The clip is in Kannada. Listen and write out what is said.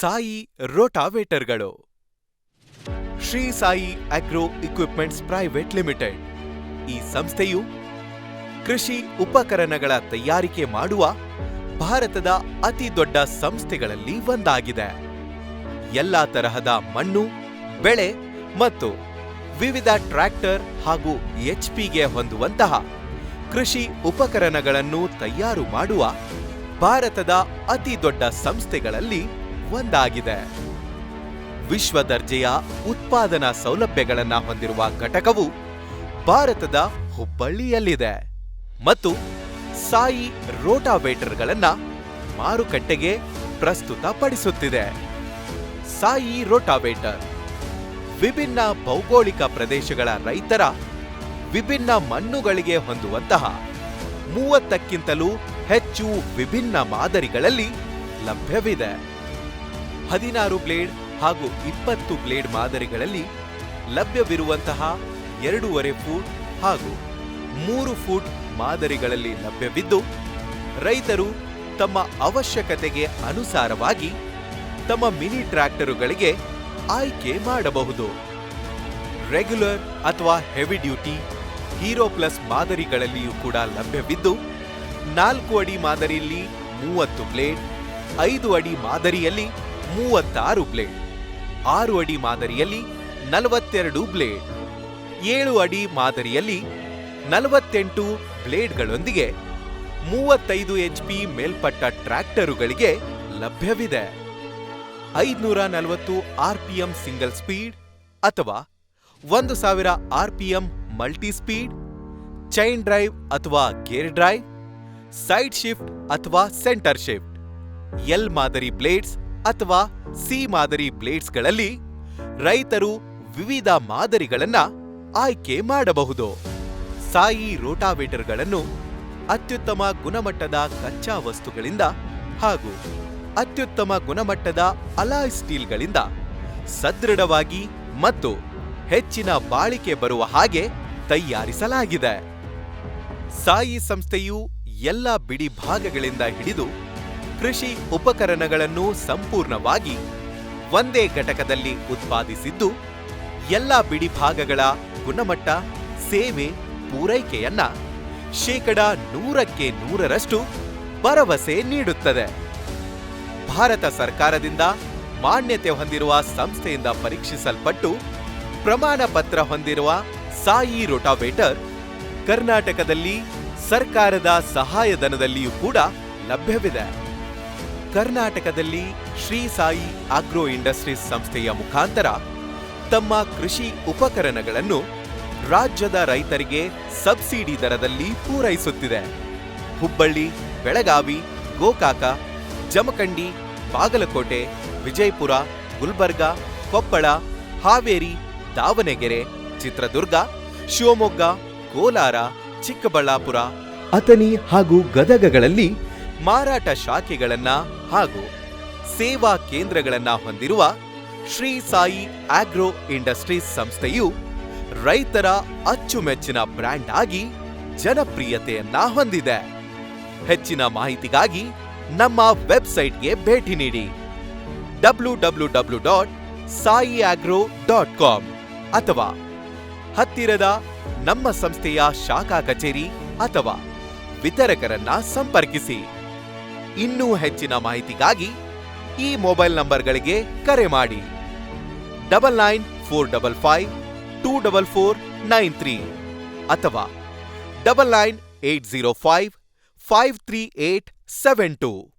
Sai ರೋಟಾವೇಟರ್ಗಳು. Shri Sai agro equipments private limited. ಈ ಸಂಸ್ಥೆಯು ಕೃಷಿ ಉಪಕರಣಗಳ ತಯಾರಿಕೆ ಮಾಡುವ ಭಾರತದ ಅತಿ ದೊಡ್ಡ ಸಂಸ್ಥೆಗಳಲ್ಲಿ ಒಂದಾಗಿದೆ. ಎಲ್ಲಾ ತರಹದ ಮಣ್ಣು, ಬೆಳೆ ಮತ್ತು ವಿವಿಧ ಟ್ರ್ಯಾಕ್ಟರ್ ಹಾಗೂ ಎಚ್ಪಿಗೆ ಹೊಂದುವಂತಹ ಕೃಷಿ ಉಪಕರಣಗಳನ್ನು ತಯಾರು ಮಾಡುವ ಭಾರತದ ಅತಿ ದೊಡ್ಡ ಸಂಸ್ಥೆಗಳಲ್ಲಿ ಒಂದಾಗಿದೆ. ವಿಶ್ವ ದರ್ಜೆಯ ಉತ್ಪಾದನಾ ಸೌಲಭ್ಯಗಳನ್ನು ಹೊಂದಿರುವ ಘಟಕವು ಭಾರತದ ಹುಬ್ಬಳ್ಳಿಯಲ್ಲಿದೆ ಮತ್ತು ಸಾಯಿ ರೋಟಾವೇಟರ್ಗಳನ್ನು ಮಾರುಕಟ್ಟೆಗೆ ಪ್ರಸ್ತುತಪಡಿಸುತ್ತಿದೆ. ಸಾಯಿ ರೋಟಾವೇಟರ್ ವಿಭಿನ್ನ ಭೌಗೋಳಿಕ ಪ್ರದೇಶಗಳ ರೈತರ ವಿಭಿನ್ನ ಮಣ್ಣುಗಳಿಗೆ ಹೊಂದುವಂತಹ ಮೂವತ್ತಕ್ಕಿಂತಲೂ ಹೆಚ್ಚು ವಿಭಿನ್ನ ಮಾದರಿಗಳಲ್ಲಿ ಲಭ್ಯವಿದೆ. ಹದಿನಾರು ಬ್ಲೇಡ್ ಹಾಗೂ ಇಪ್ಪತ್ತು ಬ್ಲೇಡ್ ಮಾದರಿಗಳಲ್ಲಿ ಲಭ್ಯವಿರುವಂತಹ ಎರಡೂವರೆ ಫೂಟ್ ಹಾಗೂ ಮೂರು ಫೂಟ್ ಮಾದರಿಗಳಲ್ಲಿ ಲಭ್ಯವಿದ್ದು, ರೈತರು ತಮ್ಮ ಅವಶ್ಯಕತೆಗೆ ಅನುಸಾರವಾಗಿ ತಮ್ಮ ಮಿನಿ ಟ್ರ್ಯಾಕ್ಟರುಗಳಿಗೆ ಆಯ್ಕೆ ಮಾಡಬಹುದು. ರೆಗ್ಯುಲರ್ ಅಥವಾ ಹೆವಿ ಡ್ಯೂಟಿ, ಹೀರೋ ಪ್ಲಸ್ ಮಾದರಿಗಳಲ್ಲಿಯೂ ಕೂಡ ಲಭ್ಯವಿದ್ದು, ನಾಲ್ಕು ಅಡಿ ಮಾದರಿಯಲ್ಲಿ ಮೂವತ್ತು ಬ್ಲೇಡ್, ಐದು ಅಡಿ ಮಾದರಿಯಲ್ಲಿ ಮೂವತ್ತಾರು ಬ್ಲೇಡ್. ಆರು ಅಡಿ ಮಾದರಿಯಲ್ಲಿ ನಲವತ್ತೆರಡು ಬ್ಲೇಡ್. ಏಳು ಅಡಿ ಮಾದರಿಯಲ್ಲಿ ನಲವತ್ತೆಂಟು ಬ್ಲೇಡ್ಗಳೊಂದಿಗೆ ಮೂವತ್ತೈದು ಎಚ್ ಪಿ ಮೇಲ್ಪಟ್ಟ ಟ್ರ್ಯಾಕ್ಟರುಗಳಿಗೆ ಲಭ್ಯವಿದೆ. ಐದುನೂರ ನಲವತ್ತು ಎಂ ಸಿಂಗಲ್ ಸ್ಪೀಡ್ ಅಥವಾ ಒಂದು ಸಾವಿರ R P M multi speed, chain drive ಅಥವಾ ಗೇರ್ ಡ್ರೈವ್, ಸೈಡ್ ಶಿಫ್ಟ್ ಅಥವಾ ಸೆಂಟರ್ ಶಿಫ್ಟ್. ಎಲ್ ಮಾದರಿ ಬ್ಲೇಡ್ಸ್ ಅಥವಾ ಸಿ ಮಾದರಿ ಬ್ಲೇಡ್ಸ್ಗಳಲ್ಲಿ ರೈತರು ವಿವಿಧ ಮಾದರಿಗಳನ್ನು ಆಯ್ಕೆ ಮಾಡಬಹುದು. ಸಾಯಿ ರೋಟಾವೇಟರ್ಗಳನ್ನು ಅತ್ಯುತ್ತಮ ಗುಣಮಟ್ಟದ ಕಚ್ಚಾ ವಸ್ತುಗಳಿಂದ ಹಾಗೂ ಅತ್ಯುತ್ತಮ ಗುಣಮಟ್ಟದ ಅಲಾಯ್ ಸ್ಟೀಲ್ಗಳಿಂದ ಸದೃಢವಾಗಿ ಮತ್ತು ಹೆಚ್ಚಿನ ಬಾಳಿಕೆ ಬರುವ ಹಾಗೆ ತಯಾರಿಸಲಾಗಿದೆ. ಸಾಯಿ ಸಂಸ್ಥೆಯು ಎಲ್ಲ ಬಿಡಿ ಭಾಗಗಳಿಂದ ಹಿಡಿದು ಕೃಷಿ ಉಪಕರಣಗಳನ್ನು ಸಂಪೂರ್ಣವಾಗಿ ಒಂದೇ ಘಟಕದಲ್ಲಿ ಉತ್ಪಾದಿಸಿದ್ದು, ಎಲ್ಲ ಬಿಡಿಭಾಗಗಳ ಗುಣಮಟ್ಟ, ಸೇವೆ ಪೂರೈಕೆಯನ್ನ ಶೇಕಡ ನೂರಕ್ಕೆ ನೂರರಷ್ಟು ಭರವಸೆ ನೀಡುತ್ತದೆ. ಭಾರತ ಸರ್ಕಾರದಿಂದ ಮಾನ್ಯತೆ ಹೊಂದಿರುವ ಸಂಸ್ಥೆಯಿಂದ ಪರೀಕ್ಷಿಸಲ್ಪಟ್ಟು ಪ್ರಮಾಣ ಪತ್ರ ಹೊಂದಿರುವ ಸಾಯಿ ರೋಟಾವೇಟರ್ ಕರ್ನಾಟಕದಲ್ಲಿ ಸರ್ಕಾರದ ಸಹಾಯಧನದಲ್ಲಿಯೂ ಕೂಡ ಲಭ್ಯವಿದೆ. ಕರ್ನಾಟಕದಲ್ಲಿ ಶ್ರೀ ಸಾಯಿ ಆಗ್ರೋ ಇಂಡಸ್ಟ್ರೀಸ್ ಸಂಸ್ಥೆಯ ಮುಖಾಂತರ ತಮ್ಮ ಕೃಷಿ ಉಪಕರಣಗಳನ್ನು ರಾಜ್ಯದ ರೈತರಿಗೆ ಸಬ್ಸಿಡಿ ದರದಲ್ಲಿ ಪೂರೈಸುತ್ತಿದೆ. ಹುಬ್ಬಳ್ಳಿ, ಬೆಳಗಾವಿ, ಗೋಕಾಕ, ಜಮಖಂಡಿ, ಬಾಗಲಕೋಟೆ, ವಿಜಯಪುರ, ಗುಲ್ಬರ್ಗಾ, ಕೊಪ್ಪಳ, ಹಾವೇರಿ, ದಾವಣಗೆರೆ, ಚಿತ್ರದುರ್ಗ, ಶಿವಮೊಗ್ಗ, ಕೋಲಾರ, ಚಿಕ್ಕಬಳ್ಳಾಪುರ, ಅಥಣಿ ಹಾಗೂ ಗದಗಗಳಲ್ಲಿ ಮಾರಾಟ ಶಾಖೆಗಳನ್ನು ಹಾಗೂ ಸೇವಾ ಕೇಂದ್ರಗಳನ್ನು ಹೊಂದಿರುವ ಶ್ರೀ ಸಾಯಿ ಆಗ್ರೋ ಇಂಡಸ್ಟ್ರೀಸ್ ಸಂಸ್ಥೆಯು ರೈತರ ಅಚ್ಚುಮೆಚ್ಚಿನ ಬ್ರ್ಯಾಂಡ್ ಆಗಿ ಜನಪ್ರಿಯತೆಯನ್ನ ಹೊಂದಿದೆ. ಹೆಚ್ಚಿನ ಮಾಹಿತಿಗಾಗಿ ನಮ್ಮ ವೆಬ್ಸೈಟ್ಗೆ ಭೇಟಿ ನೀಡಿ. W W W dot Sai agro dot com ಅಥವಾ ಹತ್ತಿರದ ನಮ್ಮ ಸಂಸ್ಥೆಯ ಶಾಖಾ ಕಚೇರಿ ಅಥವಾ ವಿತರಕರನ್ನ ಸಂಪರ್ಕಿಸಿ. ಇನ್ನೂ ಹೆಚ್ಚಿನ ಮಾಹಿತಿಗಾಗಿ ಈ ಮೊಬೈಲ್ ನಂಬರ್ಗಳಿಗೆ ಕರೆ ಮಾಡಿ. Double nine four double five two double four nine three ಅಥವಾ double nine eight zero five five three eight seven two